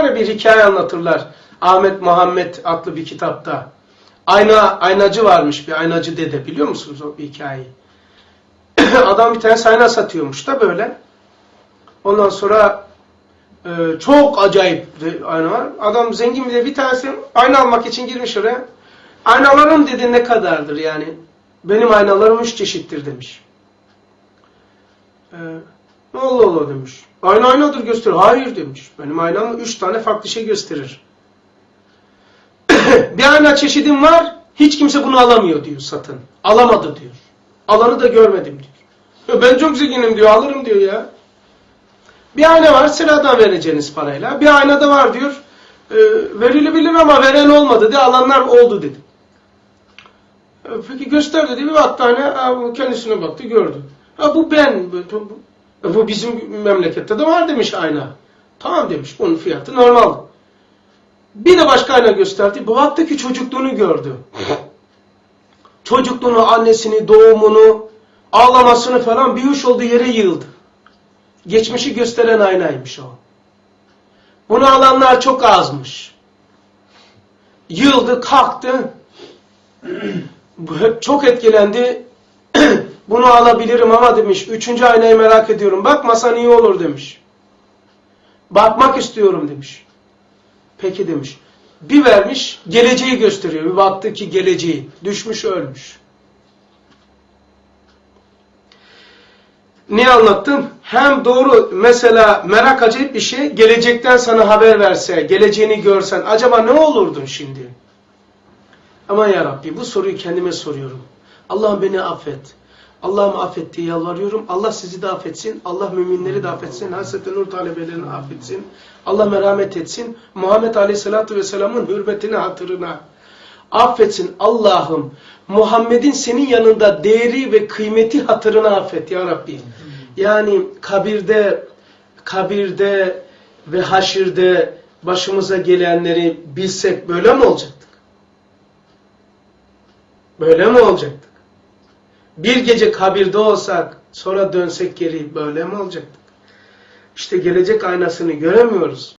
ya bir hikaye anlatırlar. Ahmet Muhammed adlı bir kitapta. Ayna, aynacı varmış bir aynacı dede biliyor musunuz o hikayeyi? Adam bir tane ayna satıyormuş da böyle. Ondan sonra e, çok acayip bir ayna var. Adam zengin bir de bir tanesi ayna almak için girmiş oraya. Aynalarım dedi ne kadardır yani. Benim aynalarım üç çeşittir demiş. Ee, Allah Allah demiş. Ayna aynadır gösterir. Hayır demiş. Benim aynam üç tane farklı şey gösterir. bir ayna çeşidim var. Hiç kimse bunu alamıyor diyor satın. Alamadı diyor. Alanı da görmedim diyor. "Ya Ben çok zenginim diyor. Alırım diyor ya. Bir ayna var sıradan vereceğiniz parayla. Bir ayna da var diyor. E, verilebilir ama veren olmadı diye alanlar oldu dedi. E, Peki göster dedi. Bir ha, kendisine baktı gördü. Ha bu ben. Bu, bu, bu- bu bizim memlekette de var demiş ayna. Tamam demiş. Bunun fiyatı normal. Bir de başka ayna gösterdi. Bu baktı ki çocukluğunu gördü. Çocukluğunu, annesini, doğumunu, ağlamasını falan bir huş olduğu yere yığıldı. Geçmişi gösteren aynaymış o. Bunu alanlar çok azmış. Yıldı, kalktı. Hep çok etkilendi. Bunu alabilirim ama demiş. Üçüncü aynayı merak ediyorum. Bakmasan iyi olur demiş. Bakmak istiyorum demiş. Peki demiş. Bir vermiş, geleceği gösteriyor. Bir baktı ki geleceği. Düşmüş, ölmüş. Niye anlattım? Hem doğru mesela merak acayip bir şey. Gelecekten sana haber verse, geleceğini görsen acaba ne olurdun şimdi? Aman ya Rabbi bu soruyu kendime soruyorum. Allah'ım beni affet. Allah'ım affet diye yalvarıyorum. Allah sizi de affetsin. Allah müminleri de affetsin. Hazreti Nur talebelerini affetsin. Allah merhamet etsin. Muhammed Aleyhisselatü Vesselam'ın hürmetine, hatırına affetsin. Allah'ım Muhammed'in senin yanında değeri ve kıymeti hatırına affet ya Rabbi. Yani kabirde, kabirde ve haşirde başımıza gelenleri bilsek böyle mi olacaktık? Böyle mi olacaktık? Bir gece kabirde olsak, sonra dönsek geri böyle mi olacaktık? İşte gelecek aynasını göremiyoruz.